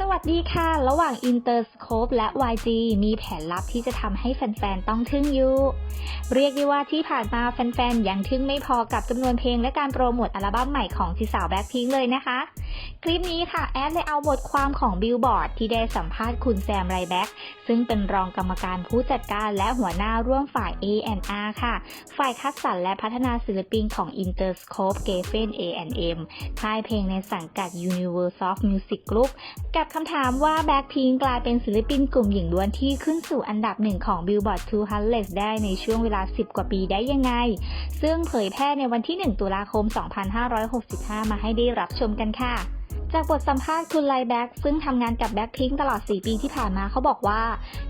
สวัสดีค่ะ ระหว่าง Interscope และ YG มีแผนลับที่จะทำให้แฟน ๆ ต้องทึ่งอยู่ เรียกได้ว่าที่ผ่านมาแฟน ๆ ยังทึ่งไม่พอกับจำนวนเพลงและการโปรโมทอัลบั้มใหม่ของทีสาวแบ็คพิงเลยนะคะ คลิปนี้ค่ะแอดเลยเอาบทความของบิลบอร์ดที่ได้สัมภาษณ์คุณแซมไรแบ็กซึ่งเป็นรองกรรมการผู้จัดการและหัวหน้าร่วมฝ่าย A&R ค่ะ ฝ่ายคัดสรรและพัฒนาศิลปินของ Interscope Geffen A&M ค่ายเพลงในสังกัด Universal Music Group กับคำถามว่าแบ็คพิงกลายเป็นศิลปินกลุ่มหญิงล้วนที่ขึ้นสู่อันดับหนึ่งของ Billboard 200 ได้ในช่วงเวลา 10 กว่าปีได้ยังไง ซึ่งเผยแพร่ในวันที่ 1 ตุลาคม 2565 มาให้ได้รับชมกันค่ะ จากบทสัมภาษณ์คุณไลแบ็กซึ่งทำงานกับแบ็คพิงตลอด 4 ปีที่ผ่านมาเขาบอกว่า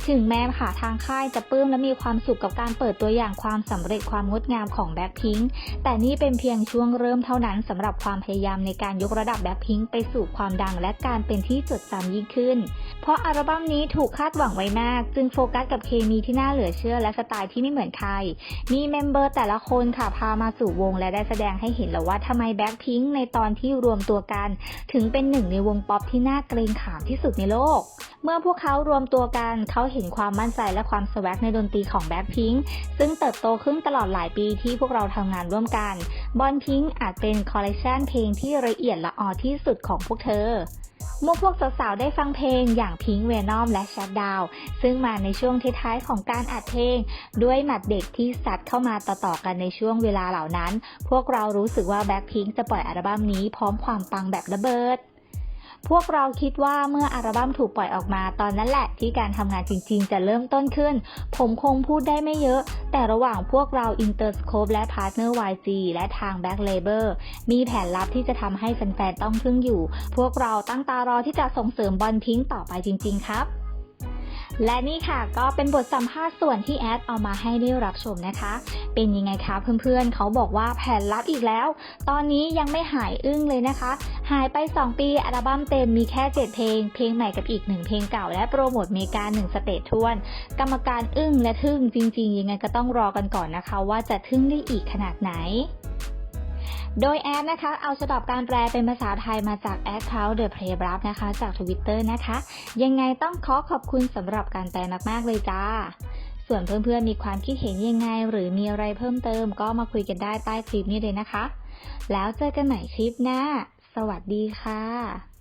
ถึงแม้ค่ะทางค่ายจะปลื้มและมีความสุขกับการเปิดตัวอย่างความสำเร็จความงดงามของแบ็คพิงแต่นี่เป็นเพียงช่วงเริ่มเท่านั้นสำหรับความพยายามในการยกระดับแบ็คพิงไปสู่ความดังและการเป็นที่จดจำยิ่งขึ้น เพราะอัลบั้มนี้ถูกคาดหวังไว้มาก จึงโฟกัสกับเคมีที่น่าเหลือเชื่อและสไตล์ที่ไม่เหมือนใครมีเมมเบอร์แต่ละคนค่ะพามาสู่วงและได้แสดงให้เห็นแล้วว่าทำไมแบ็คพิงในตอนที่รวมตัวกัน ถึงเป็นหนึ่งในวงป๊อปที่น่าเกรงขามที่สุดในโลก เมื่อพวกเขารวมตัวกันเขาเห็นความมั่นใจและความสวักในดนตรีของแบ็คพิงซึ่งเติบโตขึ้นตลอดหลายปีที่พวกเราทำงานร่วมกัน บอลพิงอาจเป็นคอลเลกชันเพลงที่ละเอียดละออที่สุดของพวกเธอ เมื่อพวกสาวๆได้ฟังเพลงอย่างพิงเวนอมและชัดดาว ซึ่งมาในช่วงท้ายๆของการอัดเพลง ด้วยหมัดเด็กที่สัดเข้ามาต่อๆกันในช่วงเวลาเหล่านั้น พวกเรารู้สึกว่าแบ็คพิงจะปล่อยอัลบั้มนี้พร้อมความปังแบบระเบิด พวกเราคิดว่าเมื่ออัลบั้มถูกปล่อยออกมา ตอนนั้นแหละที่การทำงานจริงๆ จะเริ่มต้นขึ้น ผมคงพูดได้ไม่เยอะ แต่ระหว่างพวกเรา Interscope และ Partner YG และทาง Back Labor มีแผนลับที่จะทำให้แฟนๆ ต้องทึ่งอยู่ พวกเราตั้งตารอที่จะส่งเสริมบอลพิงต่อไปจริงๆ ครับ และนี่ค่ะก็เป็นบทสัมภาษณ์ส่วนที่แอดเอามาให้ได้รับชมนะคะ เป็นยังไงคะเพื่อนๆ เขาบอกว่าแผนลับอีกแล้ว ตอนนี้ยังไม่หายอึ้งเลยนะคะ หายไป 2 ปีอัลบั้มเต็มมีแค่ 7 เพลง เพลงใหม่กับอีก 1 เพลงเก่าและโปรโมทเมกา1สเตจทวน กรรมการอึ้งและทึ่งจริง ๆ ยังไงก็ต้องรอกันก่อนนะคะ ว่าจะทึ่งได้อีกขนาดไหน โดยแอดนะคะ เอาฉบับการแปลเป็นภาษาไทยมาจากแอดเขา The Play b r a f นะคะ จากทวิตเตอร์นะคะ ยังไงต้องขอขอบคุณสำหรับการแปลมากๆเลยจ้า ส่วนเพื่อนๆมีความคิดเห็นยังไง หรือมีอะไรเพิ่มเติมก็มาคุยกันได้ใต้คลิปนี้เลยนะคะ แล้วเจอกันใหม่คลิปหน้า สวัสดีค่ะ